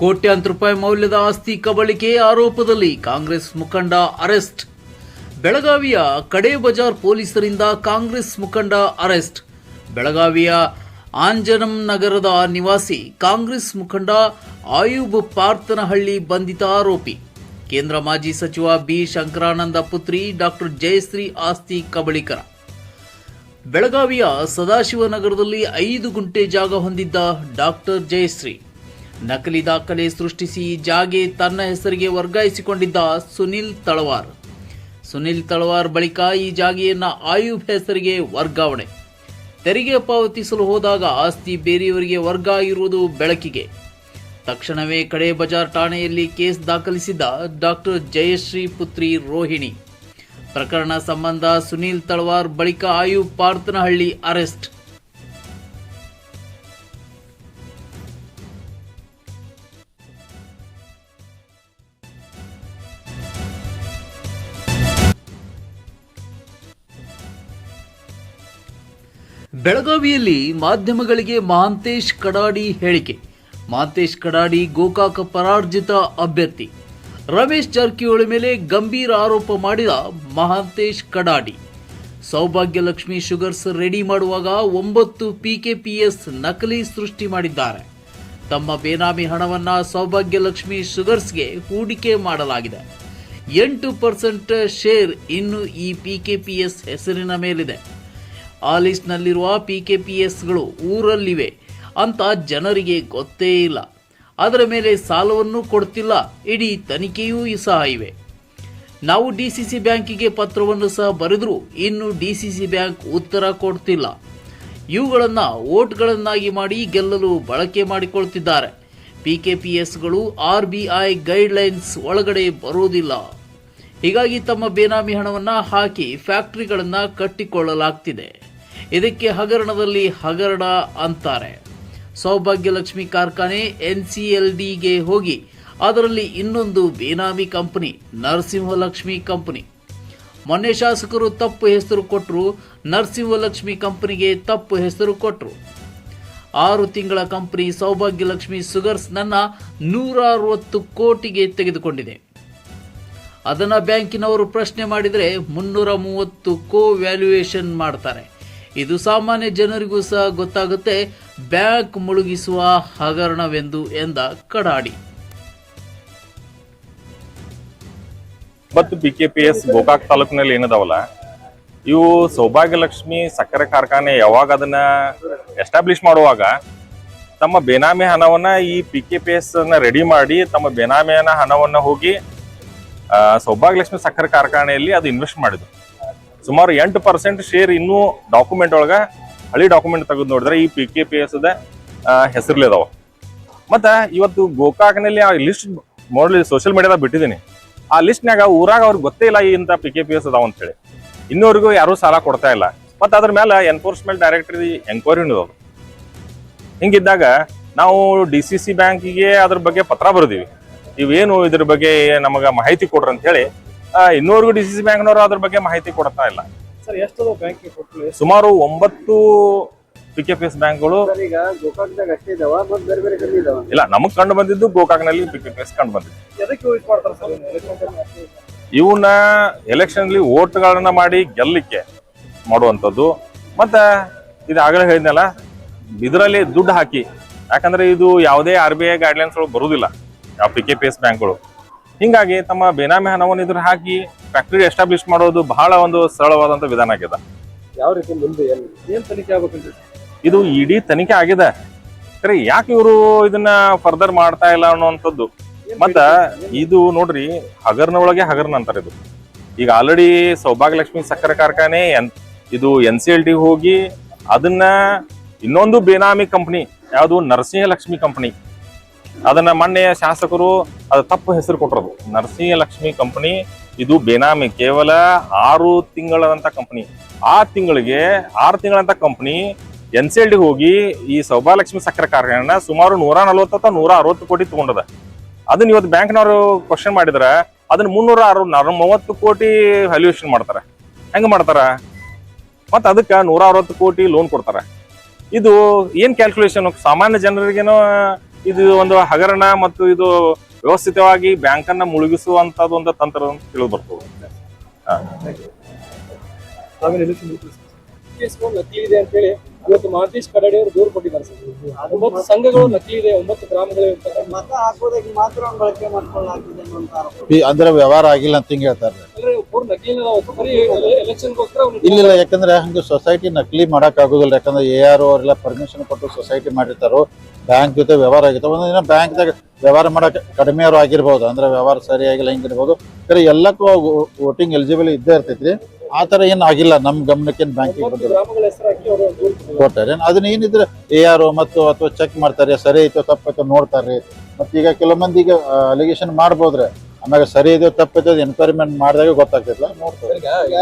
ಕೋಟ್ಯಾಂತರ ರೂಪಾಯಿ ಮೌಲ್ಯದ ಆಸ್ತಿ ಕಬಳಿಕೆ ಆರೋಪದಲ್ಲಿ ಕಾಂಗ್ರೆಸ್ ಮುಖಂಡ ಅರೆಸ್ಟ್. ಬೆಳಗಾವಿಯ ಕಡೇ ಬಜಾರ್ ಪೊಲೀಸರಿಂದ ಕಾಂಗ್ರೆಸ್ ಮುಖಂಡ ಅರೆಸ್ಟ್. ಬೆಳಗಾವಿಯ ಆಂಜನಂ ನಗರದ ನಿವಾಸಿ ಕಾಂಗ್ರೆಸ್ ಮುಖಂಡ ಆಯೂಬ್ ಪಾರ್ಥನಹಳ್ಳಿ ಬಂಧಿತ ಆರೋಪಿ. ಕೇಂದ್ರ ಮಾಜಿ ಸಚಿವ ಬಿ ಶಂಕರಾನಂದ ಪುತ್ರಿ ಡಾಕ್ಟರ್ ಜಯಶ್ರೀ ಆಸ್ತಿ ಕಬಳಿಕರ. ಬೆಳಗಾವಿಯ ಸದಾಶಿವನಗರದಲ್ಲಿ ಐದು ಗುಂಟೆ ಜಾಗ ಹೊಂದಿದ್ದ ಡಾಕ್ಟರ್ ಜಯಶ್ರೀ. ನಕಲಿ ದಾಖಲೆ ಸೃಷ್ಟಿಸಿ ಜಾಗೆ ತನ್ನ ಹೆಸರಿಗೆ ವರ್ಗಾಯಿಸಿಕೊಂಡಿದ್ದ ಸುನಿಲ್ ತಳವಾರ್. ಸುನಿಲ್ ತಳವಾರ್ ಬಳಿಕ ಈ ಜಾಗೆಯನ್ನ ಆಯುಬ್ ಹೆಸರಿಗೆ ವರ್ಗಾವಣೆ. ತೆರಿಗೆ ಪಾವತಿಸಲು ಹೋದಾಗ ಆಸ್ತಿ ಬೇರೆಯವರಿಗೆ ವರ್ಗ ಆಗಿರುವುದು ಬೆಳಕಿಗೆ. ತಕ್ಷಣವೇ ಕಡೆ ಬಜಾರ್ ಠಾಣೆಯಲ್ಲಿ ಕೇಸ್ ದಾಖಲಿಸಿದ್ದ ಡಾಕ್ಟರ್ ಜಯಶ್ರೀ ಪುತ್ರಿ ರೋಹಿಣಿ. ಪ್ರಕರಣ ಸಂಬಂಧ ಸುನೀಲ್ ತಳವಾರ್ ಬಳಿಕ ಆಯುಬ್ ಪಾರ್ಥನಹಳ್ಳಿ ಅರೆಸ್ಟ್. ಬೆಳಗಾವಿಯಲ್ಲಿ ಮಾಧ್ಯಮಗಳಿಗೆ ಮಹಾಂತೇಶ್ ಕಡಾಡಿ ಹೇಳಿಕೆ. ಮಹಾಂತೇಶ್ ಕಡಾಡಿ ಗೋಕಾಕ ಪರಾರ್ಜಿತ ಅಭ್ಯರ್ಥಿ. ರಮೇಶ್ ಜಾರಕಿಹೊಳಿ ಮೇಲೆ ಗಂಭೀರ ಆರೋಪ ಮಾಡಿದ ಮಹಾಂತೇಶ್ ಕಡಾಡಿ. ಸೌಭಾಗ್ಯಲಕ್ಷ್ಮಿ ಶುಗರ್ಸ್ ರೆಡಿ ಮಾಡುವಾಗ ಒಂಬತ್ತು ಪಿಕೆಪಿಎಸ್ ನಕಲಿ ಸೃಷ್ಟಿ ಮಾಡಿದ್ದಾರೆ. ತಮ್ಮ ಬೇನಾಮಿ ಹಣವನ್ನ ಸೌಭಾಗ್ಯಲಕ್ಷ್ಮಿ ಶುಗರ್ಸ್ಗೆ ಹೂಡಿಕೆ ಮಾಡಲಾಗಿದೆ. ಎಂಟು ಪರ್ಸೆಂಟ್ ಶೇರ್ ಇನ್ನು ಈ ಪಿಕೆಪಿಎಸ್ ಹೆಸರಿನ ಮೇಲಿದೆ. ಆ ಲಿಸ್ಟ್ನಲ್ಲಿರುವ ಪಿ ಕೆ ಪಿ ಎಸ್ಗಳು ಊರಲ್ಲಿವೆ ಅಂತ ಜನರಿಗೆ ಗೊತ್ತೇ ಇಲ್ಲ. ಅದರ ಮೇಲೆ ಸಾಲವನ್ನು ಕೊಡ್ತಿಲ್ಲ. ಇಡೀ ತನಿಖೆಯೂ ಸಹ ಇವೆ. ನಾವು ಡಿ ಸಿ ಸಿ ಬ್ಯಾಂಕಿಗೆ ಪತ್ರವನ್ನು ಸಹ ಬರೆದರೂ ಇನ್ನು ಡಿ ಸಿ ಸಿ ಬ್ಯಾಂಕ್ ಉತ್ತರ ಕೊಡ್ತಿಲ್ಲ. ಇವುಗಳನ್ನು ಓಟ್ಗಳನ್ನಾಗಿ ಮಾಡಿ ಗೆಲ್ಲಲು ಬಳಕೆ ಮಾಡಿಕೊಳ್ತಿದ್ದಾರೆ. ಪಿ ಕೆ ಪಿ ಎಸ್ಗಳು ಆರ್ ಬಿ ಐ ಗೈಡ್ಲೈನ್ಸ್ ಒಳಗಡೆ ಬರುವುದಿಲ್ಲ. ಹೀಗಾಗಿ ತಮ್ಮ ಬೇನಾಮಿ ಹಣವನ್ನು ಹಾಕಿ ಫ್ಯಾಕ್ಟ್ರಿಗಳನ್ನು ಕಟ್ಟಿಕೊಳ್ಳಲಾಗ್ತಿದೆ. ಇದಕ್ಕೆ ಹಗರಣದಲ್ಲಿ ಹಗರಣ ಅಂತಾರೆ. ಸೌಭಾಗ್ಯಲಕ್ಷ್ಮಿ ಕಾರ್ಖಾನೆ ಎನ್ ಸಿ ಎಲ್ ಡಿಗೆ ಹೋಗಿ, ಅದರಲ್ಲಿ ಇನ್ನೊಂದು ಬೇನಾಮಿ ಕಂಪನಿ, ನರಸಿಂಹಲಕ್ಷ್ಮಿ ಕಂಪನಿ. ಮೊನ್ನೆ ಶಾಸಕರು ತಪ್ಪು ಹೆಸರು ಕೊಟ್ಟರು ನರಸಿಂಹಲಕ್ಷ್ಮಿ ಕಂಪನಿಗೆ ತಪ್ಪು ಹೆಸರು ಕೊಟ್ಟರು ಆರು ತಿಂಗಳ ಕಂಪನಿ ಸೌಭಾಗ್ಯಲಕ್ಷ್ಮಿ ಸುಗರ್ಸ್ ನನ್ನ ನೂರ ಅರವತ್ತು ಕೋಟಿಗೆ ತೆಗೆದುಕೊಂಡಿದೆ. ಅದನ್ನು ಬ್ಯಾಂಕಿನವರು ಪ್ರಶ್ನೆ ಮಾಡಿದರೆ ಮುನ್ನೂರ ಮೂವತ್ತು ಕೋ ವ್ಯಾಲ್ಯೂಯೇಷನ್ ಮಾಡ್ತಾರೆ. ಇದು ಸಾಮಾನ್ಯ ಜನರಿಗೂ ಸಹ ಗೊತ್ತಾಗುತ್ತೆ. ಬ್ಯಾಂಕ್ ಮುಳುಗಿಸುವ ಹಗರಣವೆಂದು ಎಂದ ಕಡಾಡಿ. ಮತ್ತು B K P S Gokak ತಾಲೂಕಿನಲ್ಲಿ ಏನದಾವಲ್ಲ, ಇವು ಸೌಭಾಗ್ಯಲಕ್ಷ್ಮಿ ಸಕ್ಕರೆ ಕಾರ್ಖಾನೆ ಯಾವಾಗ ಅದನ್ನ ಎಸ್ಟಾಬ್ಲಿಷ್ ಮಾಡುವಾಗ ತಮ್ಮ ಬೇನಾಮಿ ಹಣವನ್ನ ಈ P K P S ready ಮಾಡಿ ತಮ್ಮ ಬೇನಾಮಿಯನ್ನ ಹಣವನ್ನ ಹೋಗಿ ಸೌಭಾಗ್ಯಲಕ್ಷ್ಮಿ ಸಕ್ಕರೆ ಕಾರ್ಖಾನೆಯಲ್ಲಿ ಅದು ಇನ್ವೆಸ್ಟ್ ಮಾಡಿದ್ರು. ಸುಮಾರು ಎಂಟು ಪರ್ಸೆಂಟ್ ಶೇರ್ ಇನ್ನೂ ಡಾಕ್ಯುಮೆಂಟ್ ಒಳಗ ಹಳಿ ಡಾಕ್ಯುಮೆಂಟ್ ತೆಗೆದು ನೋಡಿದ್ರೆ ಈ ಪಿ ಕೆ ಪಿ ಎಸ್ ಹೆಸರ್ಲಿದಾವ ಮತ್ತು ಇವತ್ತು ಗೋಕಾಕ್ನಲ್ಲಿ ಆ ಲಿಸ್ಟ್ ನೋಡ್ಲಿ ಸೋಷಿಯಲ್ ಮೀಡಿಯಾದಾಗ ಬಿಟ್ಟಿದ್ದೀನಿ ಆ ಲಿಸ್ಟ್ನಾಗ ಊರಾಗ ಅವ್ರಿಗೆ ಗೊತ್ತೇ ಇಲ್ಲ ಇಂಥ ಪಿ ಕೆ ಪಿ ಎಸ್ ಅದಾವ ಅಂತ ಹೇಳಿ ಇನ್ನೂವರೆಗೂ ಯಾರೂ ಸಾಲ ಕೊಡ್ತಾ ಇಲ್ಲ. ಮತ್ತು ಅದ್ರ ಮೇಲೆ ಎನ್ಫೋರ್ಸ್ಮೆಂಟ್ ಡೈರೆಕ್ಟರ್ ಎಂಕ್ವೈರಿ ಇದಾವ ಹಿಂಗಿದ್ದಾಗ ನಾವು ಡಿ ಸಿ ಸಿ ಬ್ಯಾಂಕಿಗೆ ಅದ್ರ ಬಗ್ಗೆ ಪತ್ರ ಬರೆದಿವಿ. ಇವೇನು ಇದ್ರ ಬಗ್ಗೆ ನಮಗೆ ಮಾಹಿತಿ ಕೊಡ್ರಿ ಅಂತ ಹೇಳಿ ಇನ್ನೂವರೆಗೂ ಡಿ ಸಿ ಸಿ ಬ್ಯಾಂಕ್ನವರು ಅದ್ರ ಬಗ್ಗೆ ಮಾಹಿತಿ ಕೊಡ್ತಾ ಇಲ್ಲ. ಸರ್ ಎಷ್ಟು ಸುಮಾರು ಒಂಬತ್ತು ಪಿ ಕೆ ಪಿ ಎಸ್ ಬ್ಯಾಂಕ್ಗಳು ಸರ್ ಈಗ ಗೋಕಾಕ್ದಾಗ ಅಷ್ಟೇ ಇದಾವ ಮತ್ತೆ ಬೇರೆ ಬೇರೆ ಕಡೆ ಇದಾವ? ಇಲ್ಲ ನಮಗ್ ಕಂಡು ಬಂದಿದ್ದು ಗೋಕಾಕ್ನಲ್ಲಿ ಪಿ ಕೆ ಪಿ ಎಸ್ ಕಂಡು ಬಂದಿದ್ದು. ಎದಕ್ಕೆ ಯೂಸ್ ಮಾಡ್ತಾರೆ ಸರ್. ಇವನ್ನ ಎಲೆಕ್ಷನ್ ಅಲ್ಲಿ ಓಟ್ಗಳನ್ನ ಮಾಡಿ ಗೆಲ್ಲಕ್ಕೆ ಮಾಡುವಂಥದ್ದು. ಮತ್ತೆ ಇದು ಆಗಲೇ ಹೇಳಿದ್ನಲ್ಲ ಇದರಲ್ಲಿ ದುಡ್ಡು ಹಾಕಿ. ಯಾಕಂದ್ರೆ ಇದು ಯಾವುದೇ ಆರ್ ಬಿ ಐ ಗೈಡ್ಲೈನ್ಸ್ ಒಳಗೆ ಬರುವುದಿಲ್ಲ ಯಾವ ಪಿ ಕೆ ಪಿ ಎಸ್ ಬ್ಯಾಂಕ್ಗಳು. ಹಿಂಗಾಗಿ ತಮ್ಮ ಬೇನಾಮಿ ಹಣವನ್ನು ಇದ್ರ ಹಾಕಿ ಫ್ಯಾಕ್ಟರಿ ಎಸ್ಟಾಬ್ಲಿಷ್ ಮಾಡೋದು ಬಹಳ ಒಂದು ಸರಳವಾದಂತ ವಿಧಾನ ಆಗಿದೆ ಯಾವ ರೀತಿ ಮುಂದೆ ಏನ್ ತನಿಖೆ ಆಗ್ಬೇಕಂತ? ಇದು ಇಡೀ ತನಿಖೆ ಆಗಿದೆ. ಸರಿ ಯಾಕೆ ಇವರು ಇದನ್ನ ಫರ್ದರ್ ಮಾಡ್ತಾ ಇಲ್ಲ ಅನ್ನುವಂಥದ್ದು? ಮತ್ತ ಇದು ನೋಡ್ರಿ ಹಗರ್ನ ಒಳಗೆ ಹಗರ್ನ ಅಂತಾರೆ ಇದು. ಈಗ ಆಲ್ರೆಡಿ ಸೌಭಾಗ್ಯಲಕ್ಷ್ಮಿ ಸಕ್ಕರೆ ಕಾರ್ಖಾನೆ ಎನ್ ಇದು ಎನ್ ಸಿ ಎಲ್ ಟಿ ಹೋಗಿ ಅದನ್ನ ಇನ್ನೊಂದು ಬೇನಾಮಿ ಕಂಪ್ನಿ ಯಾವುದು ನರಸಿಂಹಲಕ್ಷ್ಮಿ ಕಂಪನಿ ಅದನ್ನ ಮೊನ್ನೆ ಶಾಸಕರು ಅದು ತಪ್ಪು ಹೆಸರು ಕೊಟ್ಟರು. ನರಸಿಂಹಲಕ್ಷ್ಮಿ ಕಂಪನಿ, ಇದು ಬೇನಾಮಿ ಕೇವಲ ಆರು ತಿಂಗಳಂತ ಕಂಪನಿ. ಆ ತಿಂಗಳಿಗೆ, ಆರು ತಿಂಗಳಂತ company N C L D ಹೋಗಿ ಈ ಸೌಭಾಲಕ್ಷ್ಮಿ ಸಕ್ಕರೆ ಕಾರ್ಖಾನೆನ ಸುಮಾರು ನೂರ ನಲವತ್ತು ಅಥವಾ ನೂರ ಅರವತ್ತು ಕೋಟಿ ತಗೊಂಡದ. ಅದನ್ನ ಇವತ್ತು ಬ್ಯಾಂಕ್ನವರು ಕ್ವಶನ್ ಮಾಡಿದ್ರೆ, ಅದನ್ನ ಮುನ್ನೂರ ಅರವ ನರ- ಮೂವತ್ತು ಕೋಟಿ ವ್ಯಾಲ್ಯೂಯೇಷನ್ ಮಾಡ್ತಾರೆ. ಹೆಂಗೆ ಮಾಡ್ತಾರ? ಮತ್ತ ಅದಕ್ಕೆ ನೂರ ಅರವತ್ತು ಕೋಟಿ ಲೋನ್ ಕೊಡ್ತಾರೆ. ಇದು ಏನ್ ಕ್ಯಾಲ್ಕುಲೇಷನ್ ಸಾಮಾನ್ಯ ಜನರಿಗೇನೋ ಇದು ಒಂದು ಹಗರಣ ಮತ್ತು ಇದು ವ್ಯವಸ್ಥಿತವಾಗಿ ಬ್ಯಾಂಕ್ ಅನ್ನ ಮುಳುಗಿಸುವಂತದ್ದು ಒಂದು ತಂತ್ರ ಅಂತ ತಿಳಿದು ಬರ್ತದೆ ನಕಲಿ ಇದೆ ಅಂತ ಹೇಳಿ ಇವತ್ತು ಅವರು ದೂರು ಕೊಟ್ಟಿದ್ದಾರೆ ಸರ್ ಒಂಬತ್ತು ಸಂಘಗಳು ನಕಲಿ ಇದೆ ಒಂಬತ್ತು ಗ್ರಾಮಗಳು ಮತ ಹಾಕೋದಕ್ಕೆ ಮಾತ್ರ ಬಳಕೆ ಮಾಡ್ಕೊಳ್ಳಾಗ್ತಿದೆ ಅಂದ್ರೆ ವ್ಯವಹಾರ ಆಗಿಲ್ಲ ಅಂತ ಹಿಂಗೆ ಹೇಳ್ತಾರೆ. ಇಲ್ಲ ಯಾಕಂದ್ರೆ ಹಂಗೆ ಸೊಸೈಟಿ ನಕಲಿ ಮಾಡಕ್ ಆಗುದಿಲ್ಲ ಯಾಕಂದ್ರೆ ಎ ಆರ್ ಅವರೆಲ್ಲ ಪರ್ಮಿಷನ್ ಕೊಟ್ಟು ಸೊಸೈಟಿ ಮಾಡಿರ್ತಾರೋ ಬ್ಯಾಂಕ್ ಜೊತೆ ವ್ಯವಹಾರ ಆಗಿತ್ತು. ಒಂದು ದಿನ ಬ್ಯಾಂಕ್ದಾಗ ವ್ಯವಹಾರ ಮಾಡೋಕೆ ಕಡಿಮೆ ಅವರು ಆಗಿರ್ಬೋದು ಅಂದರೆ ವ್ಯವಹಾರ ಸರಿಯಾಗಿಲ್ಲ ಹಿಂಗಿರ್ಬೋದು ಖರೆ ಎಲ್ಲಕ್ಕೂ ವೋಟಿಂಗ್ ಎಲಿಜಿಬಲ್ ಇದ್ದೇ ಇರ್ತೈತ್ರಿ. ಆ ಥರ ಏನು ಆಗಿಲ್ಲ ನಮ್ಮ ಗಮನಕ್ಕೇನ್ ಬ್ಯಾಂಕಿಗೆ ಬಂದಿಲ್ಲ. ಕೊಡ್ತಾರೆ ಅದನ್ನ ಏನಿದ್ರೆ ಎ ಆರ್ ಮತ್ತು ಅಥವಾ ಚೆಕ್ ಮಾಡ್ತಾರೆ ಸರಿ ಐತೋ ತಪ್ಪೈತೋ ನೋಡ್ತಾರೆ. ಮತ್ತು ಈಗ ಕೆಲವೊಂದಿಗೆ ಅಲಿಗೇಷನ್ ಮಾಡ್ಬೋದ್ರೆ ಆಮೇಲೆ ಸರಿ ಇದೆಯೋ ತಪ್ಪೈತೋ ಎನ್ಕ್ವೈರ್ಮೆಂಟ್ ಮಾಡಿದಾಗ ಗೊತ್ತಾಗ್ತೈತಲ್ಲ ನೋಡ್ತಾರೆ. ಈಗ